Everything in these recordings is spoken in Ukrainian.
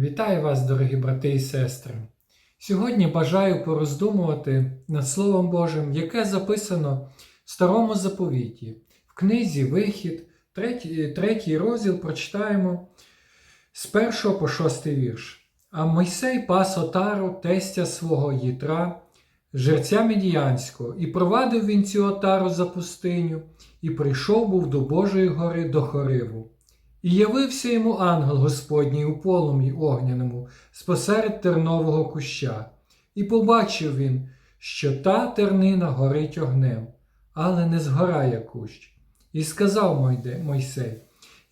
Вітаю вас, дорогі брати і сестри! Сьогодні бажаю пороздумувати над Словом Божим, яке записано в Старому Заповіті. В книзі Вихід, третій, розділ прочитаємо з 1 по 6 вірш. А Мойсей пас отару, тестя свого Єтра, жерця Медіянського, і провадив він цю отару за пустиню, і прийшов був до Божої гори до Хориву. І явився йому ангел Господній у полум'ї огняному спосеред тернового куща, і побачив він, що та тернина горить огнем, але не згорає кущ. І сказав Мойсей: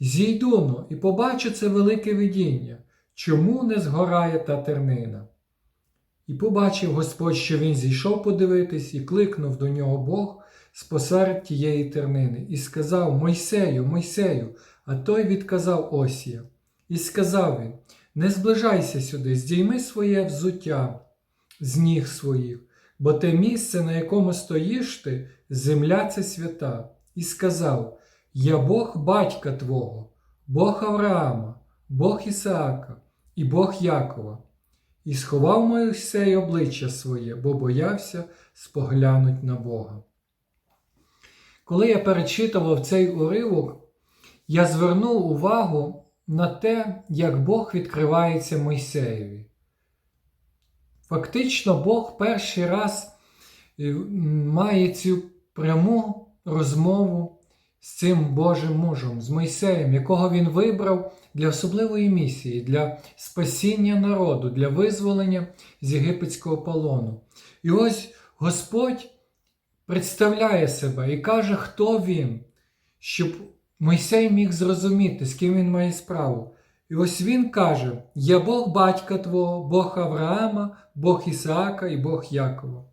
Зійдуно, і побачу це велике видіння, чому не згорає та тернина. І побачив Господь, що він зійшов подивитись, і кликнув до нього Бог спосеред тієї тернини, і сказав Мойсею, Мойсею, а той відказав Осія. І сказав він: Не зближайся сюди, здійми своє взуття з ніг своїх, бо те місце, на якому стоїш ти, земля це свята. І сказав: Я Бог батька Твого, Бог Авраама, Бог Ісаака і Бог Якова. І сховав Мойсей обличчя своє, бо боявся споглянуть на Бога. Коли я перечитував цей уривок, я звернув увагу на те, як Бог відкривається Мойсеєві. Фактично, Бог перший раз е, має цю пряму розмову з цим Божим мужем, з Мойсеєм, якого він вибрав для особливої місії, для спасіння народу, для визволення з єгипетського полону. І ось Господь представляє себе і каже, хто він, щоб Мойсей міг зрозуміти, з ким він має справу. І ось він каже: Я Бог батька Твого, Бог Авраама, Бог Ісаака і Бог Якова.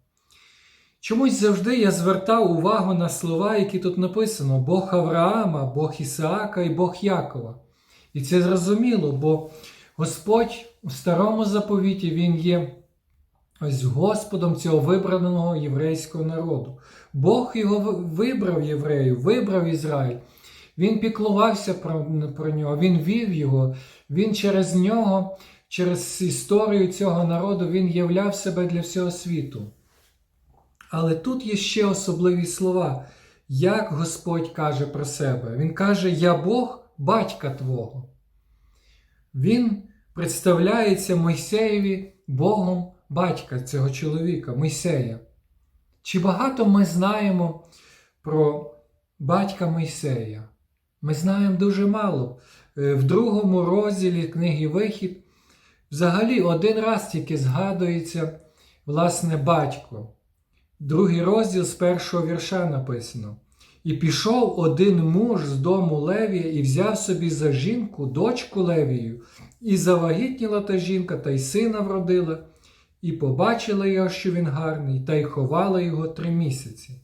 Чомусь завжди я звертав увагу на слова, які тут написано: Бог Авраама, Бог Ісаака і Бог Якова. І це зрозуміло, бо Господь у старому заповіті Він є ось Господом цього вибраного єврейського народу. Бог його вибрав євреїв, вибрав Ізраїль. Він піклувався про, про нього, він вів його, він через нього, через історію цього народу, він являв себе для всього світу. Але тут є ще особливі слова, як Господь каже про себе. Він каже: Я Бог батька Твого. Він представляється Мойсеєві Богом батька цього чоловіка, Мойсея. Чи багато ми знаємо про батька Мойсея? Ми знаємо дуже мало. В другому розділі книги Вихід взагалі один раз тільки згадується власне батько. Другий розділ з першого вірша написано: І пішов один муж з дому Левія і взяв собі за жінку дочку Левію, і завагітніла та жінка, та й сина вродила, і побачила його, що він гарний, та й ховала його три місяці.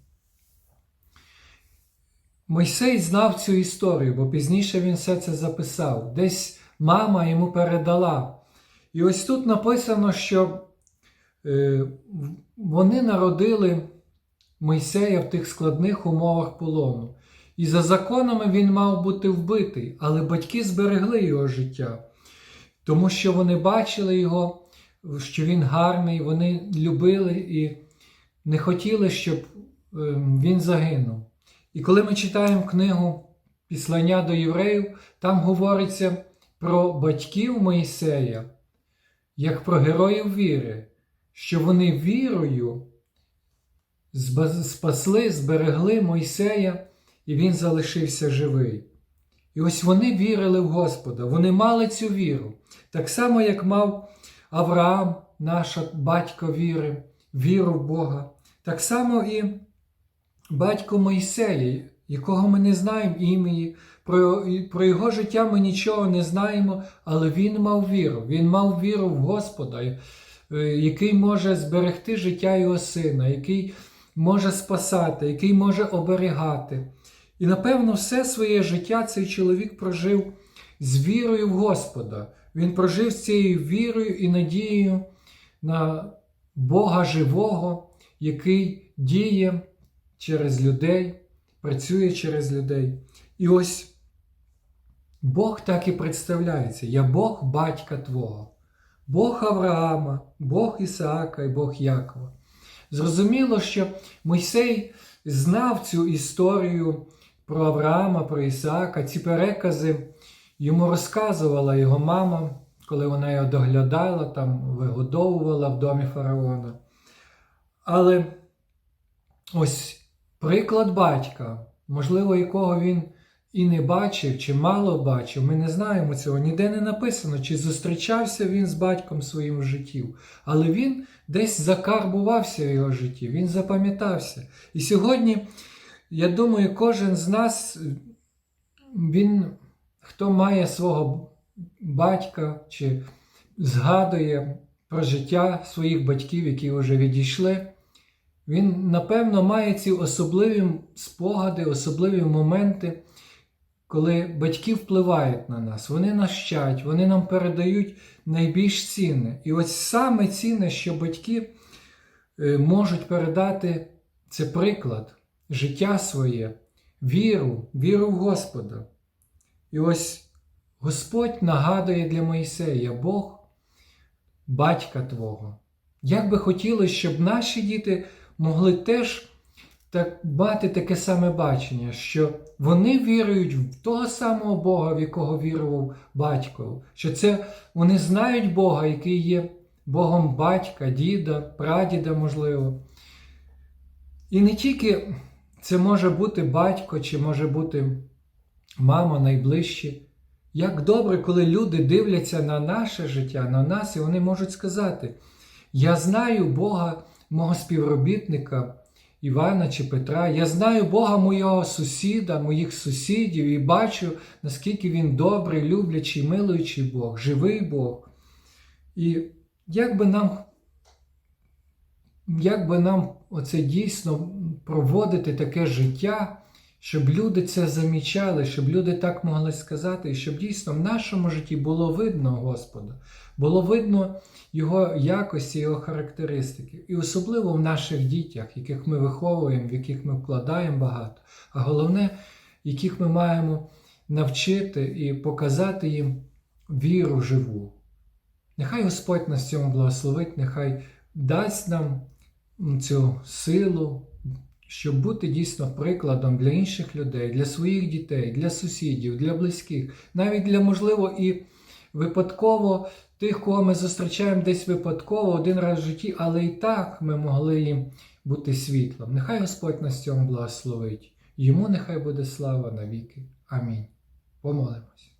Мойсей знав цю історію, бо пізніше він все це записав. Десь мама йому передала. І ось тут написано, що е, вони народили Мойсея в тих складних умовах полону. І за законами він мав бути вбитий, але батьки зберегли його життя, тому що вони бачили його, що він гарний, вони любили і не хотіли, щоб він загинув. І коли ми читаємо книгу Післання до євреїв, там говориться про батьків Моїсея, як про героїв віри, що вони вірою спасли, зберегли Мойсея, і він залишився живий. І ось вони вірили в Господа, вони мали цю віру. Так само, як мав Авраам, наш батько віри, віру в Бога, так само і батько Мойсея, якого ми не знаємо імені, про, про його життя ми нічого не знаємо, але він мав віру. Він мав віру в Господа, е, який може зберегти життя його сина, який може спасати, який може оберігати. І, напевно, все своє життя цей чоловік прожив з вірою в Господа. Він прожив з цією вірою і надією на Бога живого, який діє через людей, працює через людей. І ось Бог так і представляється: я Бог батька Твого. Бог Авраама, Бог Ісаака і Бог Якова. Зрозуміло, що Мойсей знав цю історію про Авраама, про Ісаака, ці перекази йому розказувала його мама, коли вона його доглядала, там вигодовувала в домі фараона. Але ось приклад батька, можливо, якого він і не бачив, чи мало бачив, ми не знаємо цього. Ніде не написано, чи зустрічався він з батьком своїм в житті. Але він десь закарбувався в його житті, він запам'ятався. І сьогодні, я думаю, кожен з нас, він, хто має свого батька, чи згадує про життя своїх батьків, які вже відійшли, він, напевно, має ці особливі спогади, особливі моменти, коли батьки впливають на нас, вони нас вчать, вони нам передають найбільш цінне. І ось саме цінне, що батьки е, можуть передати, це приклад, життя своє, віру, віру в Господа. І ось Господь нагадує для Моїсея, Бог, батька Твого. Як би хотілося, щоб наші діти могли теж так мати таке саме бачення, що вони вірують в того самого Бога, в якого вірував батько, що це вони знають Бога, який є Богом батька, діда, прадіда, можливо. І не тільки це може бути батько, чи може бути мама найближчі. Як добре, коли люди дивляться на наше життя, на нас, і вони можуть сказати: Я знаю Бога, мого співробітника Івана чи Петра, я знаю Бога мого сусіда, моїх сусідів, і бачу, наскільки він добрий, люблячий, милуючий Бог, живий Бог. І як би нам, як би нам оце дійсно проводити таке життя, щоб люди це замічали, щоб люди так могли сказати, і щоб дійсно в нашому житті було видно Господа, було видно Його якості, Його характеристики. І особливо в наших дітях, яких ми виховуємо, в яких ми вкладаємо багато, а головне, яких ми маємо навчити і показати їм віру живу. Нехай Господь нас цьому благословить, нехай дасть нам цю силу щоб бути дійсно прикладом для інших людей, для своїх дітей, для сусідів, для близьких, навіть для, можливо, і випадково тих, кого ми зустрічаємо десь випадково один раз в житті, але і так ми могли їм бути світлом. Нехай Господь нас цьому благословить. Йому нехай буде слава навіки. Амінь. Помолимось.